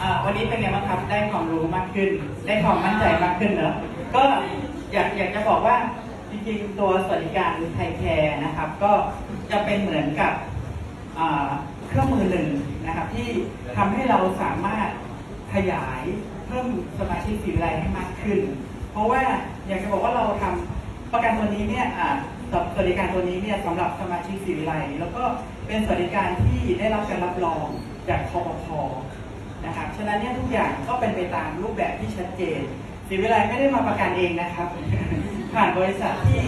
อ่าวันนี้เป็นไงบ้างครับได้ความรู้มากขึ้น ได้ความมั่นใจมากขึ้นเนอะก็อยากอยากจะบอกว่าจริงๆตัวสวัสดิการไทยแคร์นะครับ ก็จะเป็นเหมือนกับเครื่องมือหนึ่งนะครับ ที่ทำให้เราสามารถขยายเพิ่มสมาชิกสีวิไลให้มากขึ้น เพราะว่าอยากจะบอกว่าเราทำประกันตัวนี้เนี่ยสวัสดิการตัวนี้เนี่ยสำหรับสมาชิกสีวิไลแล้วก็เป็นสวัสดิการที่ได้รับการรับรองจากคอปพ นะครับ ฉะนั้นเนี่ยทุกอย่างก็เป็นไปตามรูปแบบที่ชัดเจนศรีวิไลไม่ได้มาประกันเองนะครับ ผ่านบริษัทที่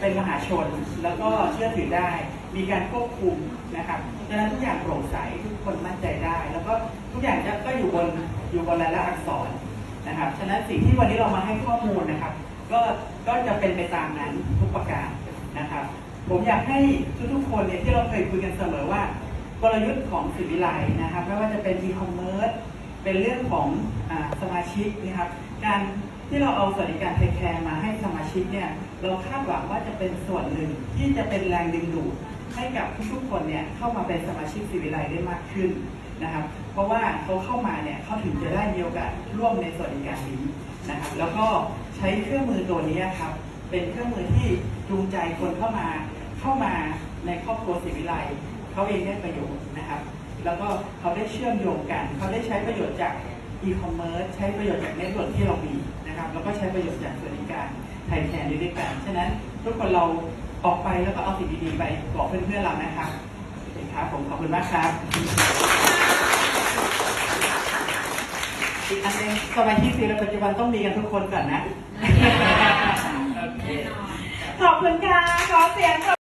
เป็นมหาชน แล้วก็เชื่อถือได้ มีการควบคุมนะครับ ฉะนั้นทุกอย่างโปร่งใสทุกคนมั่นใจได้ แล้วก็ทุกอย่างก็อยู่บนอยู่บนรายละอักษรนะครับ ฉะนั้นสิ่งที่วันนี้เรามาให้ข้อมูลนะครับ ก็ก็จะเป็นไปตามนั้นทุกประการนะครับ ผมอยากให้ทุกๆคนเนี่ยที่เราเคยคุยกันเสมอว่า กลยุทธ์ของสิวิไลนะครับไม่ว่าจะเป็น e-commerce เป็นเรื่องของอสมาชิกนะครับการที่เราเอาสวัสดิการไทยแคร์มาให้สมาชิกเนี่ยเราคาดหวังว่าจะเป็นส่วนหนึ่งที่จะเป็นแรงดึงดูดให้กับทุกๆคนเนี่ยเข้ามาเป็นสมาชิกสิวิไลได้มากขึ้นนะครับ เพราะว่าเขาเข้ามาเนี่ยเขาถึงจะได้มีโอกาสร่วมในสวัสดิการนี้นะครับ แล้วก็ใช้เครื่องมือตัวนี้ครับ เป็นเครื่องมือที่จูงใจคนเข้ามาเข้ามาในครอบครัวสิวิไล เขาเองได้ประโยชน์นะครับ แล้วก็เขาได้เชื่อมโยงกัน เขาได้ใช้ประโยชน์จากอีคอมเมิร์ซใช้ประโยชน์จากเน็ตเวิร์กที่เรามีนะครับ แล้วก็ใช้ประโยชน์จากสวัสดิการไทยแทนด้วยกันฉะนั้นทุกคนเราออกไปแล้วก็เอาสิ่งดีๆไปบอกเพื่อนๆเรานะครับโอเคครับผมขอบคุณมากครับอีกอันหนึงสมาชิกซีในปัจจุบันต้องมีกันทุกคนก่อนนะแน่นอนขอบคุณค่ะ ขอเสียง